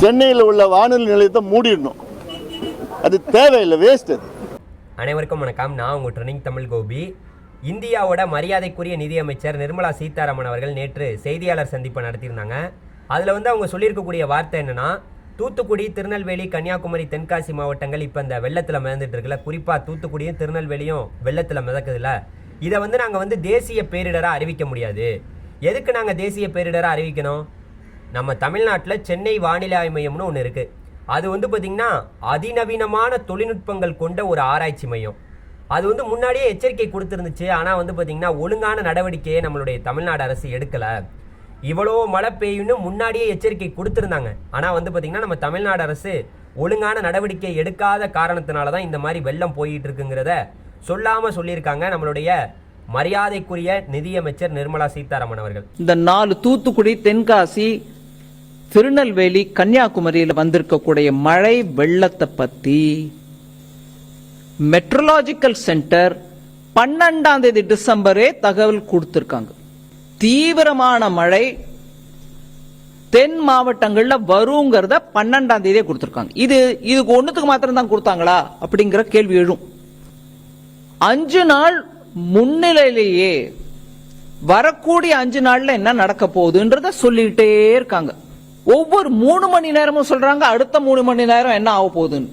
சென்னையில் உள்ள வானொலி நிலையத்தை மூடிடணும். அது தேவையில்லை வேஸ்ட் அது. அனைவருக்கும் வணக்கம். நான் உங்கள் ட்ரெனிங் தமிழ் கோபி. இந்தியாவோட மரியாதைக்குரிய நிதியமைச்சர் நிர்மலா சீதாராமன் அவர்கள் நேற்று செய்தியாளர் சந்திப்பை நடத்தியிருந்தாங்க. அதில் வந்து அவங்க சொல்லியிருக்கக்கூடிய வார்த்தை என்னென்னா தூத்துக்குடி திருநெல்வேலி கன்னியாகுமரி தென்காசி மாவட்டங்கள் இப்போ இந்த வெள்ளத்தில் மிதந்துட்டு இருக்குல்ல. குறிப்பாக தூத்துக்குடியும் திருநெல்வேலியும் வெள்ளத்தில் மிதக்குதுல்ல. இதை வந்து நாங்கள் வந்து தேசிய பேரிடராக அறிவிக்க முடியாது. எதுக்கு நாங்கள் தேசிய பேரிடராக அறிவிக்கணும்? நம்ம தமிழ்நாட்டில் சென்னை வானிலை ஆய்வு மையம்னு ஒன்று இருக்குது அது வந்து பார்த்திங்கன்னா அதிநவீனமான தொழில்நுட்பங்கள் கொண்ட ஒரு ஆராய்ச்சி மையம். அது வந்து முன்னாடியே எச்சரிக்கை கொடுத்துருந்துச்சு. ஆனால் வந்து பார்த்திங்கன்னா ஒழுங்கான நடவடிக்கையை நம்மளுடைய தமிழ்நாடு அரசு எடுக்கலை. இவ்வளோ மழை பெய்யும்னு முன்னாடியே எச்சரிக்கை கொடுத்துருந்தாங்க. ஆனால் வந்து பார்த்திங்கன்னா நம்ம தமிழ்நாடு அரசு ஒழுங்கான நடவடிக்கை எடுக்காத காரணத்தினால தான் இந்த மாதிரி வெள்ளம் போயிட்டு இருக்குங்கிறத சொல்லாமல் சொல்லியிருக்காங்க நம்மளுடைய மரியாதைக்குரிய நிதியமைச்சர் நிர்மலா சீதாராமன் அவர்கள். இந்த நாலு தூத்துக்குடி தென்காசி திருநெல்வேலி கன்னியாகுமரியில் வந்திருக்கக்கூடிய மழை வெள்ளத்தை பற்றி மெட்ரலாஜிக்கல் சென்டர் பன்னெண்டாம் தேதி டிசம்பரே தகவல் கொடுத்துருக்காங்க. தீவிரமான மழை தென் மாவட்டங்களில் வருங்கிறத பன்னெண்டாம் தேதியே கொடுத்துருக்காங்க. இது இதுக்கு ஒன்றுத்துக்கு மாத்திரம் தான் கொடுத்தாங்களா? அப்படிங்கிற கேள்வி எழும். அஞ்சு நாள் முன்னிலையிலேயே வரக்கூடிய அஞ்சு நாளில் என்ன நடக்க போகுதுன்றத சொல்லிக்கிட்டே இருக்காங்க. ஒவ்வொரு மூணு மணி நேரமும் சொல்றாங்க அடுத்த மூணு மணி நேரம் என்ன ஆக போகுதுன்னு.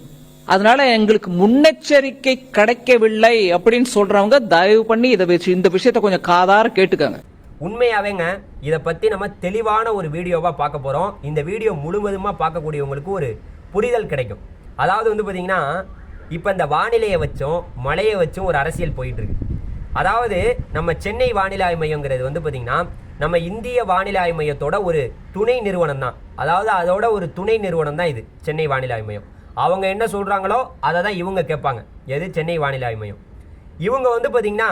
அதனால எங்களுக்கு முன்னெச்சரிக்கை கிடைக்கவில்லை அப்படின்னு சொல்றவங்க தயவு பண்ணி இதை வச்சு இந்த விஷயத்தை கொஞ்சம் காதார கேட்டுக்கங்க. உண்மையாவேங்க இதை பற்றி நம்ம தெளிவான ஒரு வீடியோவாக பார்க்க போகிறோம் இந்த வீடியோ முழுவதுமாக பார்க்கக்கூடியவங்களுக்கு ஒரு புரிதல் கிடைக்கும். அதாவது வந்து பார்த்திங்கன்னா இப்போ இந்த வானிலையை வச்சும் மழையை வச்சும் ஒரு அரசியல் போயிட்டு இருக்கு. அதாவது நம்ம சென்னை வானிலை ஆய்வு மையங்கிறது வந்து பார்த்தீங்கன்னா நம்ம இந்திய வானிலை ஆய்வு மையத்தோட ஒரு துணை நிறுவனம் தான் அதாவது அதோட ஒரு துணை நிறுவனம் தான் இது சென்னை வானிலை ஆய்வு மையம் அவங்க என்ன சொல்கிறாங்களோ அதை தான் இவங்க கேட்பாங்க. எது சென்னை வானிலை ஆய்வு மையம் இவங்க வந்து பார்த்தீங்கன்னா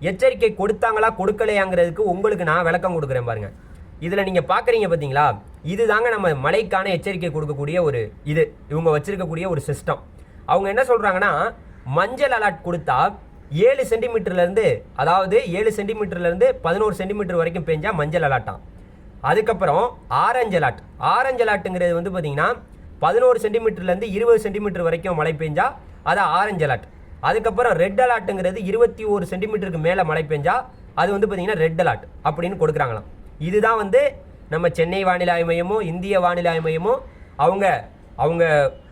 எச்சரிக்கை கொடுத்தாங்களா கொடுக்கலையாங்கிறதுக்கு உங்களுக்கு நான் விளக்கம் கொடுக்குறேன் பாருங்கள் இதில் நீங்கள் பார்க்குறீங்க பார்த்தீங்களா இது தாங்க நம்ம மழைக்கான எச்சரிக்கை கொடுக்கக்கூடிய ஒரு இது. இவங்க வச்சுருக்கக்கூடிய ஒரு சிஸ்டம் அவங்க என்ன சொல்கிறாங்கன்னா மஞ்சள் அலர்ட் கொடுத்தா ஏழு சென்டிமீட்டர்லேருந்து அதாவது ஏழு சென்டிமீட்டர்லேருந்து பதினோரு சென்டிமீட்டர் வரைக்கும் பெஞ்சால் மஞ்சள் அலாட்டாம் அதுக்கப்புறம் ஆரஞ்சு அலாட் ஆரஞ்சு அலாட்டுங்கிறது வந்து பார்த்தீங்கன்னா பதினோரு சென்டிமீட்டர்லேருந்து இருபது சென்டிமீட்டர் வரைக்கும் மழை பெஞ்சால் அது ஆரஞ்சு அலாட் அதுக்கப்புறம் ரெட் அலாட்டுங்கிறது இருபத்தி ஒரு சென்டிமீட்டருக்கு மேலே மழை பெஞ்சால் அது வந்து பார்த்திங்கன்னா ரெட் அலாட் அப்படின்னு கொடுக்குறாங்களாம். இதுதான் வந்து நம்ம சென்னை வானிலை ஆய்வு மையமும் இந்திய வானிலை ஆய்வு மையமும் அவங்க அவங்க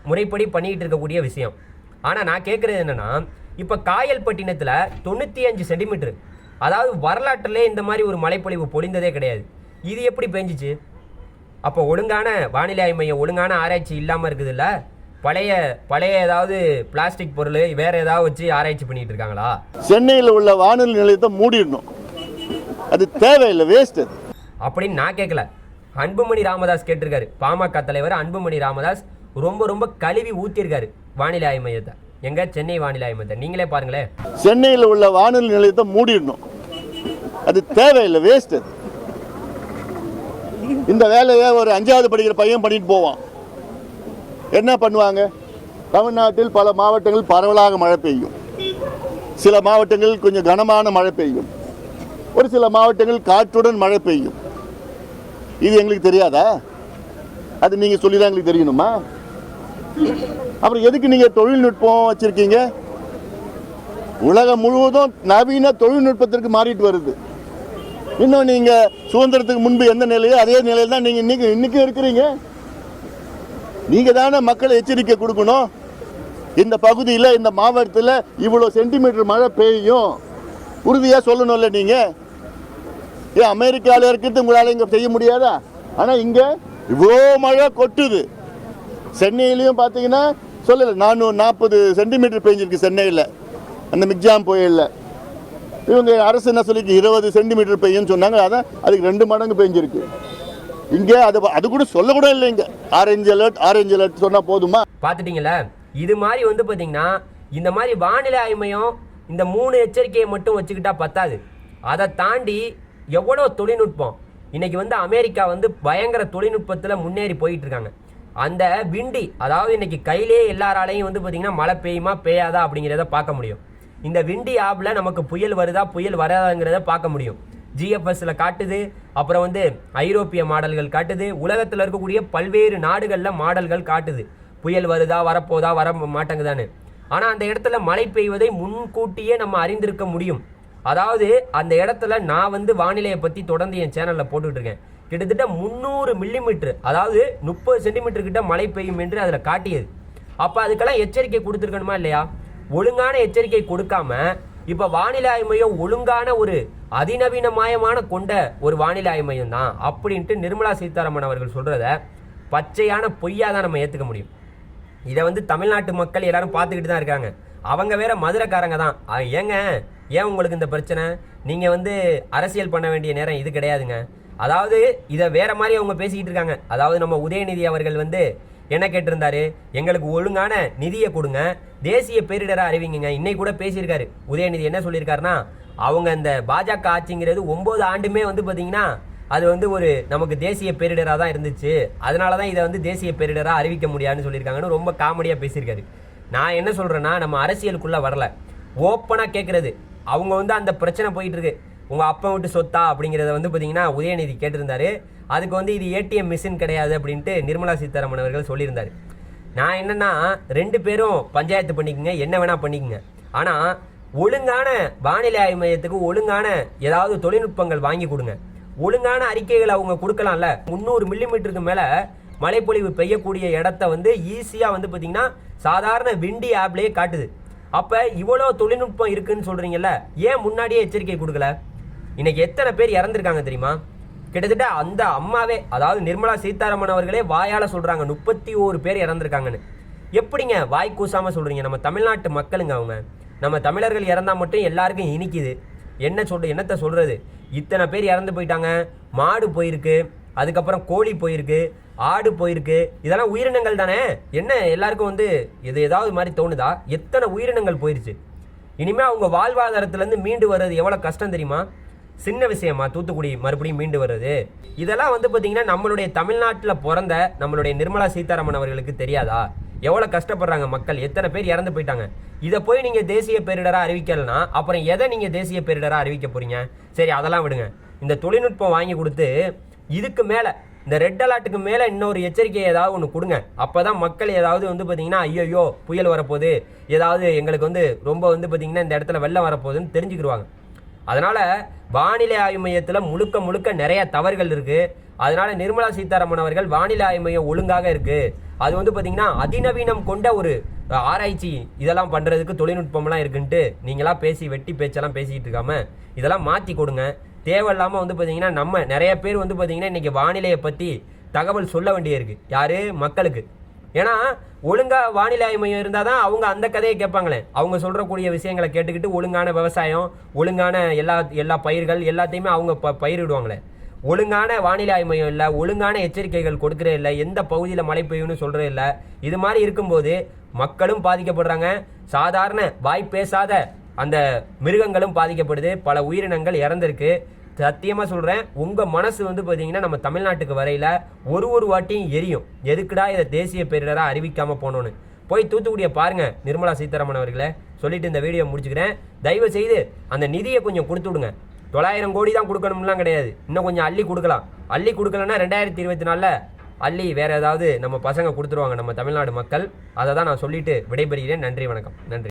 முறைப்படி பண்ணிக்கிட்டு இருக்கக்கூடிய விஷயம். ஆனால் நான் கேட்குறது என்னன்னா இப்போ காயல்பட்டினத்தில் தொண்ணூற்றி அஞ்சு சென்டிமீட்டர். அதாவது வரலாற்றிலே இந்த மாதிரி ஒரு மழைப்பொழிவு பொழிந்ததே கிடையாது. இது எப்படி பெஞ்சிச்சு? அப்போ ஒழுங்கான வானிலை மையம் ஒழுங்கான ஆராய்ச்சி இல்லாமல் இருக்குதுல்ல? பழைய பழைய ஏதாவது பிளாஸ்டிக் பொருள் வேற ஏதாவது வச்சு ஆராய்ச்சி பண்ணிட்டு இருக்காங்களா? சென்னையில் உள்ள வானொலி நிலையத்தை மூடிடணும். அது தேவையில்லை வேஸ்ட் அது. அப்படின்னு நான் கேட்கல அன்புமணி ராமதாஸ் கேட்டிருக்காரு. பாமக தலைவர் அன்புமணி ராமதாஸ் ரொம்ப ரொம்ப கழுவி ஊத்திருக்காரு வானிலை ஆய்வு மையத்தை. எங்க? சென்னை வானிலை ஆய்வு மையத்தை. நீங்களே பாருங்களேன். சென்னையில் உள்ள வானொலி நிலையத்தை மூடிடணும். அது தேவையில்லை வேஸ்ட் அது. இந்த வேலையை ஒரு அஞ்சாவது படிக்கிற பையன் பண்ணிட்டு போவான். என்ன பண்ணுவாங்க? தமிழ்நாட்டில் பல மாவட்டங்கள் பரவலாக மழை பெய்யும். சில மாவட்டங்களில் கொஞ்சம் கனமான மழை பெய்யும். ஒரு சில மாவட்டங்கள் காற்றுடன் மழை பெய்யும். இது எங்களுக்கு தெரியாதா? அது நீங்கள் சொல்லி தான் எங்களுக்கு தெரியணுமா? அப்புறம் எதுக்கு நீங்கள் தொழில்நுட்பம் வச்சுருக்கீங்க? உலகம் முழுவதும் நவீன தொழில்நுட்பத்திற்கு மாறிட்டு வருது. இன்னும் நீங்க சுதந்திரத்துக்கு முன்பு எந்த நிலையோ அதே நிலையில தான் நீங்க இன்னைக்கு இன்னைக்கு இருக்கிறீங்க. நீங்க தானே மக்களை எச்சரிக்கை கொடுக்கணும். இந்த பகுதியில் இந்த மாவட்டத்தில் இவ்வளோ சென்டிமீட்டர் மழை பெய்யும். உறுதியாக சொல்லணும்ல நீங்க? ஏன் அமெரிக்காவில் இருக்கிறது உங்களால் இங்கே செய்ய முடியாதா? ஆனால் இங்கே இவ்வளோ மழை கொட்டுது. சென்னையிலையும் பார்த்தீங்கன்னா சொல்லலை நானூறு நாற்பது சென்டிமீட்டர் பெஞ்சிருக்கு சென்னையில். அந்த மிக்ஜாம் புயலில். இவங்க அரசு என்ன சொல்லிருக்கு? இருபது சென்டிமீட்டர் பெய்யும்னு சொன்னாங்க. அதான் அதுக்கு ரெண்டு மடங்கு பெஞ்சிருக்கு. இங்கே அது அது கூட சொல்லக்கூட இல்லைங்க இல்லை இங்கே. ஆரஞ்சு அலர்ட் ஆரஞ்சு அலர்ட் சொன்னால் போதுமா? பார்த்துட்டீங்களா? இது மாதிரி வந்து பார்த்தீங்கன்னா இந்த மாதிரி வானிலை ஆய்மையும் இந்த மூணு எச்சரிக்கையை மட்டும் வச்சுக்கிட்டா பத்தாது. அதை தாண்டி எவ்வளோ தொழில்நுட்பம். இன்னைக்கு வந்து அமெரிக்கா வந்து பயங்கர தொழில்நுட்பத்தில் முன்னேறி போயிட்டு இருக்காங்க. அந்த விண்டி அதாவது இன்னைக்கு கையிலே எல்லாராலையும் வந்து பார்த்தீங்கன்னா மழை பெய்யுமா பெய்யாதா அப்படிங்கிறத பார்க்க முடியும். இந்த விண்டி ஆப்பில் நமக்கு புயல் வருதா புயல் வராதாங்கிறத பார்க்க முடியும். ஜிஎஃப்எஸில் காட்டுது அப்புறம் வந்து ஐரோப்பிய மாடல்கள் காட்டுது உலகத்தில் இருக்கக்கூடிய பல்வேறு நாடுகளில் மாடல்கள் காட்டுது. புயல் வருதா வரப்போதா வர மாட்டேங்குதான்னு. ஆனால் அந்த இடத்துல மழை பெய்வதை முன்கூட்டியே நம்ம அறிந்திருக்க முடியும். அதாவது அந்த இடத்துல நான் வந்து வானிலையை பற்றி தொடர்ந்து என் சேனலில் போட்டுக்கிட்டு இருக்கேன். கிட்டத்தட்ட முந்நூறு மில்லிமீட்டர் அதாவது முப்பது சென்டிமீட்டர் கிட்ட மழை பெய்யும் என்று அதில் காட்டியது. அப்போ அதுக்கெல்லாம் எச்சரிக்கை கொடுத்துருக்கணுமா இல்லையா? ஒழுங்கான எச்சரிக்கை கொடுக்காம இப்போ வானிலை ஆய்வு மையம் ஒழுங்கான ஒரு அதிநவீனமயமான கொண்ட ஒரு வானிலை ஆய்வு மையம் தான் அப்படின்ட்டு நிர்மலா சீதாராமன் அவர்கள் சொல்கிறத பச்சையான பொய்யாக தான் நம்ம ஏற்றுக்க முடியும். இதை வந்து தமிழ்நாட்டு மக்கள் எல்லாரும் பார்த்துக்கிட்டு தான் இருக்காங்க. அவங்க வேற மதுரைக்காரங்க தான். ஏங்க ஏன் உங்களுக்கு இந்த பிரச்சனை? நீங்கள் வந்து அரசியல் பண்ண வேண்டிய நேரம் இது கிடையாதுங்க. அதாவது இதை வேற மாதிரி அவங்க பேசிக்கிட்டு இருக்காங்க. அதாவது நம்ம உதயநிதி அவர்கள் வந்து என்ன கேட்டிருந்தாரு? எங்களுக்கு ஒழுங்கான நிதியை கொடுங்க. தேசிய பேரிடராக அறிவிங்க இன்னைக்கு கூட பேசியிருக்காரு. உதயநிதி என்ன சொல்லியிருக்காருன்னா அவங்க இந்த பாஜக ஆட்சிங்கிறது ஒம்பது ஆண்டுமே வந்து பார்த்தீங்கன்னா அது வந்து ஒரு நமக்கு தேசிய பேரிடராக தான் இருந்துச்சு. அதனால தான் இதை வந்து தேசிய பேரிடராக அறிவிக்க முடியாதுன்னு சொல்லியிருக்காங்கன்னு ரொம்ப காமெடியாக பேசியிருக்காரு. நான் என்ன சொல்கிறேன்னா நம்ம அரசியலுக்குள்ளே வரல. ஓப்பனாக கேட்குறது அவங்க வந்து அந்த பிரச்சனை போயிட்டு இருக்கு. உங்கள் அப்பா விட்டு சொத்தா அப்படிங்கிறத வந்து பார்த்தீங்கன்னா உதயநிதி கேட்டிருந்தாரு. அதுக்கு வந்து இது ஏடிஎம் மிஷின் கிடையாது அப்படின்ட்டு நிர்மலா சீதாராமன் அவர்கள் சொல்லியிருந்தார். நான் என்னென்னா ரெண்டு பேரும் பஞ்சாயத்து பண்ணிக்கோங்க என்ன வேணால் பண்ணிக்கோங்க. ஆனால் ஒழுங்கான வானிலை ஆய்வு மையத்துக்கு ஒழுங்கான ஏதாவது தொழில்நுட்பங்கள் வாங்கி கொடுங்க. ஒழுங்கான அறிக்கைகள் அவங்க கொடுக்கலாம்ல. முந்நூறு மில்லிமீட்டருக்கு மேலே மழைப்பொழிவு பெய்யக்கூடிய இடத்த வந்து ஈஸியாக வந்து பார்த்தீங்கன்னா சாதாரண விண்டி ஆப்லேயே காட்டுது. அப்போ இவ்வளோ தொழில்நுட்பம் இருக்குன்னு சொல்கிறீங்கல்ல ஏன் முன்னாடியே எச்சரிக்கை கொடுக்கல? இன்னைக்கு எத்தனை பேர் இறந்துருக்காங்க தெரியுமா? கிட்டத்தட்ட அந்த அம்மாவே அதாவது நிர்மலா சீதாராமன் அவர்களே வாயால் சொல்கிறாங்க முப்பத்தி ஓரு பேர் இறந்துருக்காங்கன்னு. எப்படிங்க வாய் கூசாமல் சொல்கிறீங்க நம்ம தமிழ்நாட்டு மக்களுங்க அவங்க. நம்ம தமிழர்கள் இறந்தால் மட்டும் எல்லாருக்கும் இனிக்குது. என்ன சொல்ற என்னத்த சொல்கிறது இத்தனை பேர் இறந்து போயிட்டாங்க. மாடு போயிருக்கு அதுக்கப்புறம் கோழி போயிருக்கு ஆடு போயிருக்கு. இதெல்லாம் உயிரினங்கள் தானே? என்ன எல்லாருக்கும் வந்து இது ஏதாவது மாதிரி தோணுதா? எத்தனை உயிரினங்கள் போயிருச்சு? இனிமேல் அவங்க வாழ்வாதாரத்துலேருந்து மீண்டு வர்றது எவ்வளோ கஷ்டம் தெரியுமா? சின்ன விஷயமா தூத்துக்குடி மறுபடியும் மீண்டு வர்றது. இதெல்லாம் வந்து பார்த்தீங்கன்னா நம்மளுடைய தமிழ்நாட்டில் பிறந்த நம்மளுடைய நிர்மலா சீதாராமன் அவர்களுக்கு தெரியாதா? எவ்வளோ கஷ்டப்படுறாங்க மக்கள்? எத்தனை பேர் இறந்து போயிட்டாங்க? இதை போய் நீங்கள் தேசிய பேரிடராக அறிவிக்கலைன்னா அப்புறம் எதை நீங்கள் தேசிய பேரிடராக அறிவிக்க போறீங்க? சரி அதெல்லாம் விடுங்க. இந்த தொழில்நுட்பம் வாங்கி கொடுத்து இதுக்கு மேலே இந்த ரெட் அலர்ட்டுக்கு மேலே இன்னொரு எச்சரிக்கை ஏதாவது ஒன்று கொடுங்க. அப்போ தான் மக்கள் ஏதாவது வந்து பார்த்தீங்கன்னா ஐயோ புயல் வரப்போகுது. ஏதாவது எங்களுக்கு வந்து ரொம்ப வந்து பார்த்தீங்கன்னா இந்த இடத்துல வெள்ளம் வரப்போகுதுன்னு தெரிஞ்சுக்கிடுவாங்க. அதனால் வானிலை ஆய்வு மையத்தில் முழுக்க முழுக்க நிறைய தவறுகள் இருக்குது அதனால் நிர்மலா சீதாராமன் அவர்கள் வானிலை ஆய்வு மையம் ஒழுங்காக இருக்குது அது வந்து பார்த்திங்கன்னா அதிநவீனம் கொண்ட ஒரு ஆராய்ச்சி இதெல்லாம் பண்ணுறதுக்கு தொழில்நுட்பம்லாம் இருக்குன்ட்டு நீங்களாம் பேசி வெட்டி பேச்செல்லாம் பேசிக்கிட்டு இருக்காம இதெல்லாம் மாற்றி கொடுங்க. தேவையில்லாமல் வந்து பார்த்திங்கன்னா நம்ம நிறைய பேர் வந்து பார்த்தீங்கன்னா இன்றைக்கி வானிலையை பற்றி தகவல் சொல்ல வேண்டியிருக்கு யார்? மக்களுக்கு. ஏன்னா ஒழுங்காக வானிலை ஆய்வு மையம் இருந்தால் தான் அவங்க அந்த கதையை கேட்பாங்களே. அவங்க சொல்கிறக்கூடிய விஷயங்களை கேட்டுக்கிட்டு ஒழுங்கான விவசாயம் ஒழுங்கான எல்லா எல்லா பயிர்கள் எல்லாத்தையுமே அவங்க ப பயிரிடுவாங்களே. ஒழுங்கான வானிலை ஆய்வு மையம் இல்லை ஒழுங்கான எச்சரிக்கைகள் கொடுக்குறே இல்லை எந்த பகுதியில் மழை பெய்யும்னு சொல்கிறே இல்லை. இது மாதிரி இருக்கும்போது மக்களும் பாதிக்கப்படுறாங்க. சாதாரண வாய் பேசாத அந்த மிருகங்களும் பாதிக்கப்படுது. பல உயிரினங்கள் இறந்திருக்கு. சத்தியமாக சொல்கிறேன் உங்கள் மனசு வந்து பார்த்தீங்கன்னா நம்ம தமிழ்நாட்டுக்கு வரையில ஒரு ஒரு வாட்டியும் எரியும். எதுக்குடா இதை தேசிய பேரிடராக அறிவிக்காமல் போனோன்னு போய் தூத்துக்குடியை பாருங்கள் நிர்மலா சீதாராமன் அவர்களே. சொல்லிட்டு இந்த வீடியோ முடிச்சுக்கிறேன். தயவு செய்து அந்த நிதியை கொஞ்சம் கொடுத்து விடுங்க. தொள்ளாயிரம் கோடி தான் கொடுக்கணும்லாம் கிடையாது. இன்னும் கொஞ்சம் அள்ளி கொடுக்கலாம். அள்ளி கொடுக்கலன்னா ரெண்டாயிரத்தி இருபத்தி நாலில் அள்ளி வேறு ஏதாவது நம்ம பசங்க கொடுத்துருவாங்க நம்ம தமிழ்நாடு மக்கள். அதை தான் நான் சொல்லிட்டு விடைபெறுகிறேன். நன்றி வணக்கம். நன்றி.